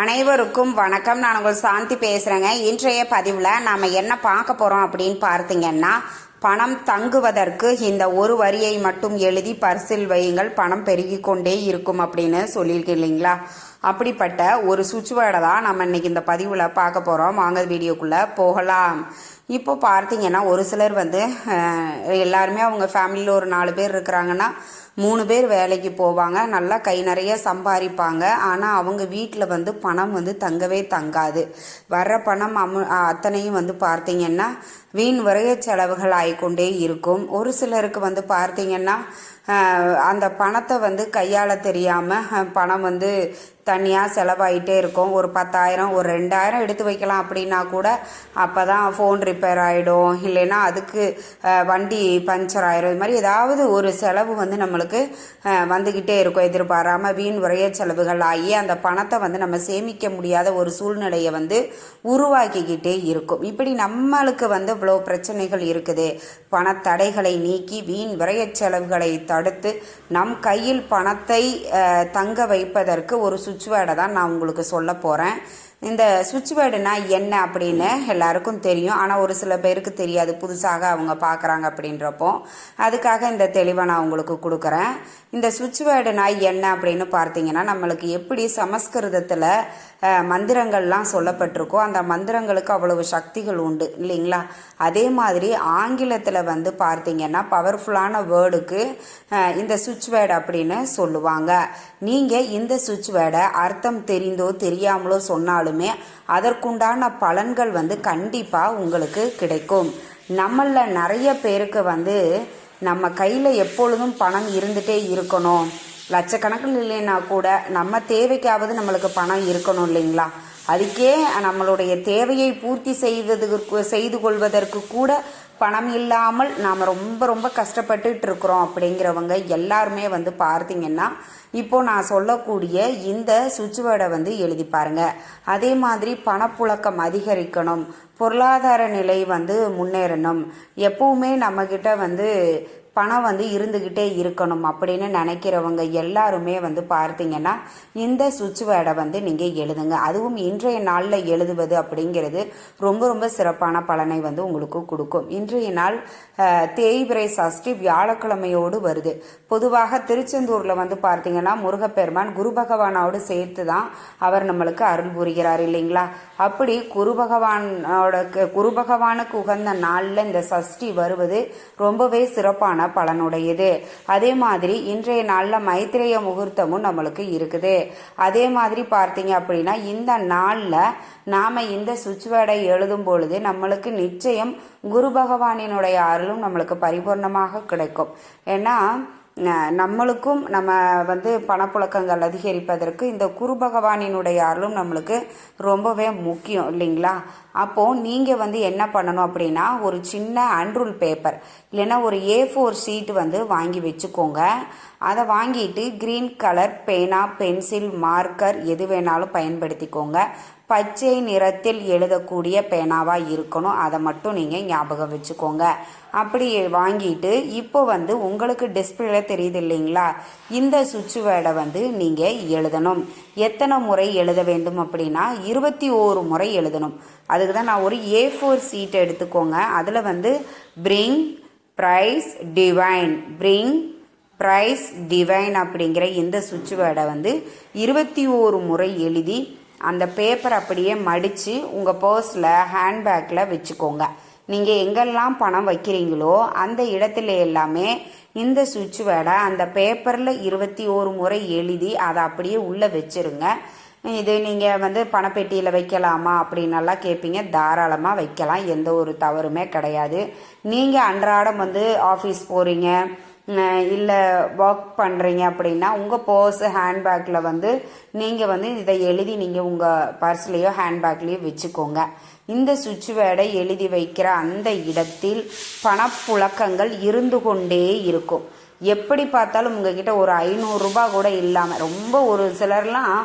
அனைவருக்கும் வணக்கம். நான் உங்கள் சாந்தி பேசுகிறேங்க இன்றைய பதிவில் நாம் என்ன பார்க்க போகிறோம் அப்படின்னு பார்த்தீங்கன்னா பணம் தங்குவதற்கு இந்த ஒரு வரியை மட்டும் எழுதி பர்சில் வையுங்கள். பணம் பெருகி கொண்டே இருக்கும் அப்படின்னு சொல்லியிருக்கீங்க இல்லைங்களா? அப்படிப்பட்ட ஒரு சுவிட்ச் வேர்டை தான் நம்ம இன்னைக்கு இந்த பதிவில் பார்க்க போகிறோம் வாங்க வீடியோக்குள்ளே போகலாம். இப்போ பார்த்தீங்கன்னா ஒரு சிலர் வந்து எல்லாருமே அவங்க ஃபேமிலியில் ஒரு நாலு பேர் இருக்கிறாங்கன்னா மூணு பேர் வேலைக்கு போவாங்க. நல்லா கை நிறைய சம்பாதிப்பாங்க. ஆனால் அவங்க வீட்டில் வந்து பணம் வந்து தங்கவே தங்காது. வர்ற பணம் அமு அத்தனையும் வந்து பார்த்தீங்கன்னா வீண் விரைய செலவுகள் ஆகிக்கொண்டே இருக்கும். ஒரு சிலருக்கு வந்து பார்த்தீங்கன்னா அந்த பணத்தை வந்து கையாள தெரியாமல் பணம் வந்து தனியாக செலவாயிட்டே இருக்கும். ஒரு பத்தாயிரம் ஒரு ரெண்டாயிரம் எடுத்து வைக்கலாம் அப்படின்னா கூட அப்போ தான் ஃபோன் ரிப்பேர் ஆகிடும் இல்லைன்னா அதுக்கு வண்டி பஞ்சர் ஆகிடும் இது மாதிரி ஏதாவது ஒரு செலவு வந்து நம்மளுக்கு வந்துக்கிட்டே இருக்கும் எதிர்பாராமல் வீண் உரைய செலவுகள் ஆகி அந்த பணத்தை வந்து நம்ம சேமிக்க முடியாத ஒரு சூழ்நிலையை வந்து உருவாக்கிக்கிட்டே இருக்கும். இப்படி நம்மளுக்கு வந்து இவ்வளோ பிரச்சனைகள் இருக்குது. பணத்தடைகளை நீக்கி வீண் விரைய செலவுகளை தடுத்து நம் கையில் பணத்தை தங்க வைப்பதற்கு ஒரு சுவிட்ச் வேர்டை தான் நான் உங்களுக்கு சொல்ல போகிறேன் இந்த சுவிட்ச் வேர்டுனா என்ன அப்படின்னு எல்லாருக்கும் தெரியும். ஆனால் ஒரு சில பேருக்கு தெரியாது. புதுசாக அவங்க பார்க்குறாங்க அப்படின்றப்போ. அதுக்காக இந்த தெளிவை நான் உங்களுக்கு கொடுக்குறேன். இந்த சுவிட்ச் வேர்டுனா என்ன அப்படின்னு பார்த்தீங்கன்னா நம்மளுக்கு எப்படி சமஸ்கிருதத்தில் மந்திரங்கள்லாம் சொல்லப்பட்டிருக்கோ அந்த மந்திரங்களுக்கு அவ்வளவு சக்திகள் உண்டு இல்லைங்களா? அதே மாதிரி ஆங்கிலத்தில் வந்து பார்த்தீங்கன்னா பவர்ஃபுல்லான வேர்டுக்கு இந்த சுவிட்ச் வேர்டு அப்படின்னு சொல்லுவாங்க. நீங்கள் இந்த சுவிட்ச் வேர்டை அர்த்தம் தெரிந்தோ தெரியாமலோ சொன்னாலுமே அதற்குண்டான பலன்கள் வந்து கண்டிப்பாக உங்களுக்கு கிடைக்கும். நம்மளில் நிறைய பேருக்கு வந்து நம்ம கையில் எப்பொழுதும் பணம் இருந்துகிட்டே இருக்கணும். லட்சக்கணக்கில் இல்லைன்னா கூட நம்ம தேவைக்காவது நம்மளுக்கு பணம் இருக்கணும் இல்லைங்களா? அதுக்கே நம்மளுடைய தேவையை பூர்த்தி செய்வதற்கு செய்து கொள்வதற்கு கூட பணம் இல்லாமல் நாம் ரொம்ப ரொம்ப கஷ்டப்பட்டுட்டு இருக்கிறோம் அப்படிங்கிறவங்க எல்லாருமே வந்து பார்த்தீங்கன்னா இப்போ நான் சொல்லக்கூடிய இந்த சுவிட்ச் வேர்டை வந்து எழுதி பாருங்க. அதே மாதிரி பணப்புழக்கம் அதிகரிக்கணும். பொருளாதார நிலை வந்து முன்னேறணும். எப்பவுமே நம்மக்கிட்ட வந்து பணம் வந்து இருந்துக்கிட்டே இருக்கணும் அப்படின்னு நினைக்கிறவங்க எல்லாருமே வந்து பார்த்தீங்கன்னா இந்த சுவிட்ச் வேர்டை வந்து நீங்கள் எழுதுங்க. அதுவும் இன்றைய நாளில் எழுதுவது அப்படிங்கிறது ரொம்ப ரொம்ப சிறப்பான பலனை வந்து உங்களுக்கு கொடுக்கும். இன்றைய நாள் தேய்பிரை சஷ்டி வியாழக்கிழமையோடு வருது. பொதுவாக திருச்செந்தூரில் வந்து பார்த்தீங்கன்னா முருகப்பெருமான் குரு பகவானோடு சேர்த்து தான் அவர் நம்மளுக்கு அருள் புரிகிறார் இல்லைங்களா? அப்படி குரு பகவானோட குரு பகவானுக்கு உகந்த நாளில் இந்த சஷ்டி வருவது ரொம்பவே சிறப்பான பலனுடையது. அதே மாதிரி இன்றைய நாளில் மைத்திரேய முகூர்த்தமும் நம்மளுக்கு இருக்குது. அதே மாதிரி பார்த்தீங்க அப்படின்னா இந்த நாளில் நாம் இந்த சுவிட்ச் எழுதும் பொழுது நம்மளுக்கு நிச்சயம் குரு பகவானினுடைய அருளும் நம்மளுக்கு பரிபூர்ணமாக கிடைக்கும். ஏன்னா நம்மளுக்கும் நம்ம வந்து பணப்புழக்கங்கள் அதிகரிப்பதற்கு இந்த குரு பகவானினுடைய அருளும் நம்மளுக்கு ரொம்பவே முக்கியம் இல்லைங்களா? அப்போது நீங்கள் வந்து என்ன பண்ணணும் அப்படின்னா ஒரு சின்ன அன்ரூல் பேப்பர் இல்லைன்னா ஒரு ஏ ஃபோர் ஷீட் வந்து வாங்கி வச்சுக்கோங்க. அதை வாங்கிட்டு க்ரீன் கலர் பேனா பென்சில் மார்க்கர் எது வேணாலும் பயன்படுத்திக்கோங்க. பச்சை நிறத்தில் எழுதக்கூடிய பேனாவாக இருக்கணும் அதை மட்டும் நீங்கள் ஞாபகம் வச்சுக்கோங்க. அப்படி வாங்கிட்டு இப்போ வந்து உங்களுக்கு டிஸ்பிளேல தெரியுது இல்லைங்களா? இந்த சுவிட்ச் வேர்டை வந்து நீங்கள் எழுதணும். எத்தனை முறை எழுத வேண்டும் அப்படின்னா இருபத்தி ஓரு முறை எழுதணும். அதுக்கு தான் நான் ஒரு ஏ ஃபோர் சீட் எடுத்துக்கோங்க. அதில் வந்து bring price divine bring price divine அப்படிங்கிற இந்த சுவிட்ச் வேர்டை வந்து இருபத்தி ஓரு முறை எழுதி அந்த பேப்பர் அப்படியே மடித்து உங்கள் பர்ஸில் ஹேண்ட்பேக்கில் வச்சுக்கோங்க. நீங்கள் எங்கெல்லாம் பணம் வைக்கிறீங்களோ அந்த இடத்துல எல்லாமே இந்த சுவிட்ச் வேடை அந்த பேப்பரில் இருபத்தி ஓரு முறை எழுதி அதை அப்படியே உள்ளே வச்சிருங்க. இது நீங்கள் வந்து பணப்பெட்டியில் வைக்கலாமா அப்படின்னெல்லாம் கேட்பீங்க தாராளமாக வைக்கலாம். எந்த ஒரு தவறுமே கிடையாது. நீங்கள் அன்றாடம் வந்து ஆஃபீஸ் போகிறீங்க இல்லை ஒர்க் பண்ணுறீங்க அப்படின்னா உங்கள் பர்ஸ் ஹேண்ட்பேக்கில் வந்து நீங்கள் வந்து இதை எழுதி நீங்கள் உங்கள் பர்ஸ்லேயோ ஹேண்ட்பேக்லேயோ வச்சுக்கோங்க. இந்த சுவிட்ச் வேர்டை எழுதி வைக்கிற அந்த இடத்தில் பணப்புழக்கங்கள் இருந்து கொண்டே இருக்கும். எப்படி பார்த்தாலும் உங்ககிட்ட ஒரு ஐநூறுரூபா கூட இல்லாமல் ரொம்ப ஒரு சிலர்லாம்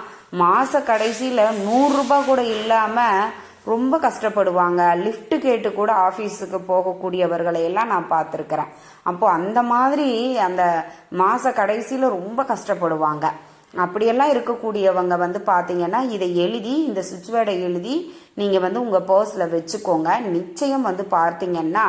மாத கடைசியில் நூறுரூபா கூட இல்லாமல் ரொம்ப கஷ்டப்படுவாங்க. லிஃப்ட் கேட்டு கூட ஆஃபீஸுக்கு போகக்கூடியவர்களை எல்லாம் நான் பார்த்துருக்குறேன். அப்போ அந்த மாதிரி அந்த மாத கடைசியில் ரொம்ப கஷ்டப்படுவாங்க. அப்படியெல்லாம் இருக்கக்கூடியவங்க வந்து பார்த்தீங்கன்னா இதை எழுதி இந்த சுவிட்ச் வேர்டை எழுதி நீங்கள் வந்து உங்கள் பர்ஸில் வச்சுக்கோங்க. நிச்சயம் வந்து பார்த்தீங்கன்னா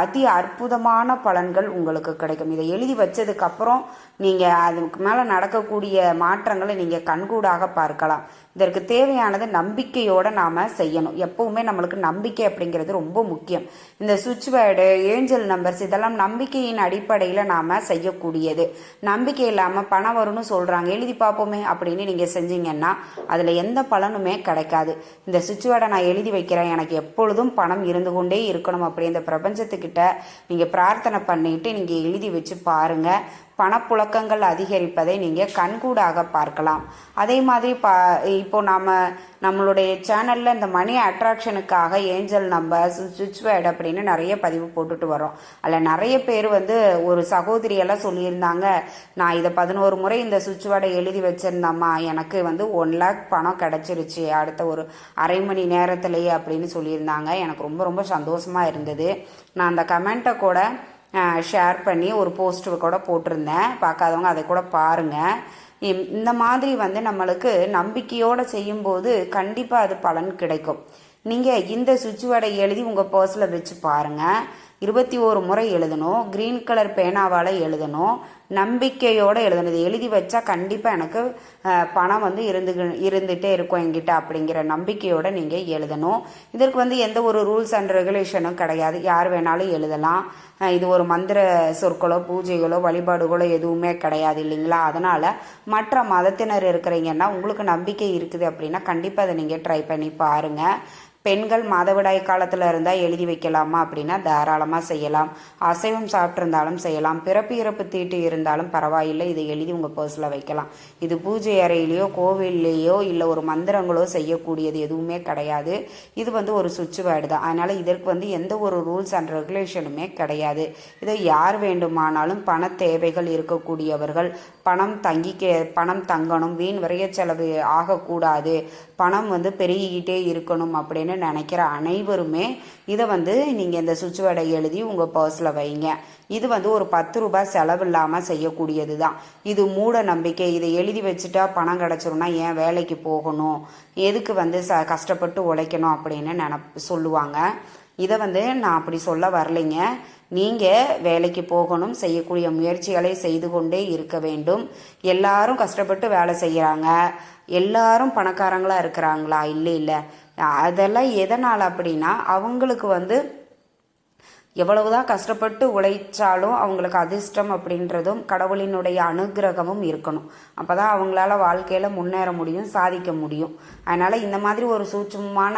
அதி அற்புதமான பலன்கள் உங்களுக்கு கிடைக்கும். இதை எழுதி வச்சதுக்கப்புறம் நீங்கள் அதுக்கு மேலே நடக்கக்கூடிய மாற்றங்களை நீங்கள் கண்கூடாக பார்க்கலாம். இதற்கு தேவையானது நம்பிக்கையோடு நாம் செய்யணும். எப்பவுமே நம்மளுக்கு நம்பிக்கை அப்படிங்கிறது ரொம்ப முக்கியம். இந்த சுவிட்ச் வேர்டு ஏஞ்சல் நம்பர்ஸ் இதெல்லாம் நம்பிக்கையின் அடிப்படையில் நாம் செய்யக்கூடியது. நம்பிக்கை இல்லாமல் பணம் வரும்னு சொல்கிறாங்க எழுதி பார்ப்போமே அப்படின்னு நீங்கள் செஞ்சீங்கன்னா அதில் எந்த பலனுமே கிடைக்காது. இந்த சுச்சுவேடை நான் எழுதி வைக்கிறேன். எனக்கு எப்பொழுதும் பணம் இருந்து கொண்டே இருக்கணும் அப்படி இந்த பிரபஞ்சத்துக்கிட்ட நீங்கள் பிரார்த்தனை பண்ணிட்டு நீங்கள் எழுதி வச்சு பாருங்கள் பணப்புழக்கங்கள் அதிகரிப்பதை நீங்கள் கண்கூடாக பார்க்கலாம். அதே மாதிரி பா இப்போ நாம் நம்மளுடைய சேனலில் இந்த மணி அட்ராக்ஷனுக்காக ஏஞ்சல் நம்பர்ஸ் சுவிட்ச் வேர்டு அப்படின்னு நிறைய பதிவு போட்டுட்டு வரோம் அதில் நிறைய பேர் வந்து ஒரு சகோதரியெல்லாம் சொல்லியிருந்தாங்க நான் இதை பதினோரு முறை இந்த சுவிட்ச் வேர்டை எழுதி வச்சிருந்தம்மா. எனக்கு வந்து ஒன் லேக் பணம் கிடச்சிருச்சு. அடுத்த ஒரு அரை மணி நேரத்துலேயே அப்படின்னு சொல்லியிருந்தாங்க. எனக்கு ரொம்ப ரொம்ப சந்தோஷமாக இருந்தது. நான் அந்த கமெண்ட்டை கூட ஷேர் பண்ணி ஒரு போஸ்ட்டு கூட போட்டிருந்தேன். பார்க்காதவங்க அதை கூட பாருங்கள் இந்த மாதிரி வந்து நம்மளுக்கு நம்பிக்கையோடு செய்யும்போது கண்டிப்பாக அது பலன் கிடைக்கும். நீங்கள் இந்த சுவிட்ச் வடை எழுதி உங்கள் பர்ஸில் வச்சு பாருங்கள் இருபத்தி ஓரு முறை எழுதணும். க்ரீன் கலர் பேனாவால் எழுதணும். நம்பிக்கையோடு எழுதணும். இதை எழுதி வச்சா கண்டிப்பாக எனக்கு பணம் வந்து இருந்து இருந்துகிட்டே இருக்கும் என்கிட்ட அப்படிங்கிற நம்பிக்கையோடு நீங்கள் எழுதணும். இதற்கு வந்து எந்த ஒரு ரூல்ஸ் அண்ட் ரெகுலேஷனும் கிடையாது. யார் வேணாலும் எழுதலாம். இது ஒரு மந்திர சொற்களோ பூஜைகளோ வழிபாடுகளோ எதுவுமே கிடையாது இல்லைங்களா? அதனால் மற்ற மதத்தினர் இருக்கிறீங்கன்னா உங்களுக்கு நம்பிக்கை இருக்குது அப்படின்னா கண்டிப்பாக அதை நீங்கள் ட்ரை பண்ணி பாருங்கள் பெண்கள் மாதவிடாய் காலத்தில் இருந்தால் எழுதி வைக்கலாமா அப்படின்னா தாராளமாக செய்யலாம். அசைவம் சாப்பிட்ருந்தாலும் செய்யலாம். பிறப்பு இறப்பு தீட்டு இருந்தாலும் பரவாயில்லை. இதை எழுதி உங்கள் பர்ஸில் வைக்கலாம். இது பூஜை அறையிலையோ கோவில்லையோ இல்லை ஒரு மந்திரங்களோ செய்யக்கூடியது எதுவுமே கிடையாது. இது வந்து ஒரு சுவிட்ச் வேர்டு தான். அதனால் இதற்கு வந்து எந்த ஒரு ரூல்ஸ் அண்ட் ரெகுலேஷனுமே கிடையாது. இதை யார் வேண்டுமானாலும் பண தேவைகள் இருக்கக்கூடியவர்கள் பணம் தங்கிக்க பணம் தங்கணும் வீண் விரைய செலவு ஆகக்கூடாது பணம் வந்து பெருகிக்கிட்டே இருக்கணும் அப்படின்னு அப்படின்னு நினைக்கிற அனைவருமே இதை வந்து நீங்கள் இந்த சுவிட்ச் வேர்டை எழுதி உங்கள் பர்ஸில் வைங்க. இது வந்து ஒரு பத்து ரூபாய் செலவு இல்லாமல் செய்யக்கூடியது தான் இது மூட நம்பிக்கை. இதை எழுதி வச்சுட்டா பணம் கிடச்சிரும்னா ஏன் வேலைக்கு போகணும்? எதுக்கு வந்து ச கஷ்டப்பட்டு உழைக்கணும் அப்படின்னு நினப் சொல்லுவாங்க. இதை வந்து நான் அப்படி சொல்ல வரலைங்க. நீங்கள் வேலைக்கு போகணும் செய்யக்கூடிய முயற்சிகளை செய்து கொண்டே இருக்க வேண்டும். எல்லாரும் கஷ்டப்பட்டு வேலை செய்கிறாங்க எல்லாரும் பணக்காரங்களாக இருக்கிறாங்களா? இல்லை இல்லை. அதெல்லாம் எதனால் அப்படின்னா அவங்களுக்கு வந்து எவ்வளவுதான் கஷ்டப்பட்டு உழைச்சாலும் அவங்களுக்கு அதிர்ஷ்டம் அப்படின்றதும் கடவுளினுடைய அனுகிரகமும் இருக்கணும். அப்போ தான் அவங்களால வாழ்க்கையில் முன்னேற முடியும் சாதிக்க முடியும். அதனால் இந்த மாதிரி ஒரு சூட்சமான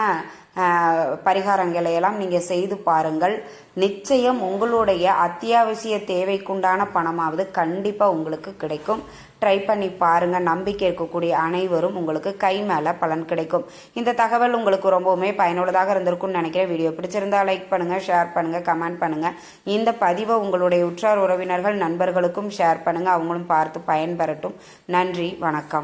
பரிகாரங்களை எல்லாம் நீங்கள் செய்து பாருங்கள். நிச்சயம் உங்களுடைய அத்தியாவசிய தேவைக்குண்டான பணமாவது கண்டிப்பாக உங்களுக்கு கிடைக்கும். ட்ரை பண்ணி பாருங்கள் நம்பிக்கை இருக்கக்கூடிய அனைவரும் உங்களுக்கு கை மேலே பலன் கிடைக்கும். இந்த தகவல் உங்களுக்கு ரொம்பவுமே பயனுள்ளதாக இருந்திருக்கும்னு நினைக்கிறேன். வீடியோ பிடிச்சிருந்தா லைக் பண்ணுங்கள் ஷேர் பண்ணுங்கள் கமெண்ட் பண்ணுங்கள் இந்த பதிவை உங்களுடைய உற்றார் உறவினர்கள் நண்பர்களுக்கும் ஷேர் பண்ணுங்கள் அவங்களும் பார்த்து பயன்பெறட்டும். நன்றி வணக்கம்.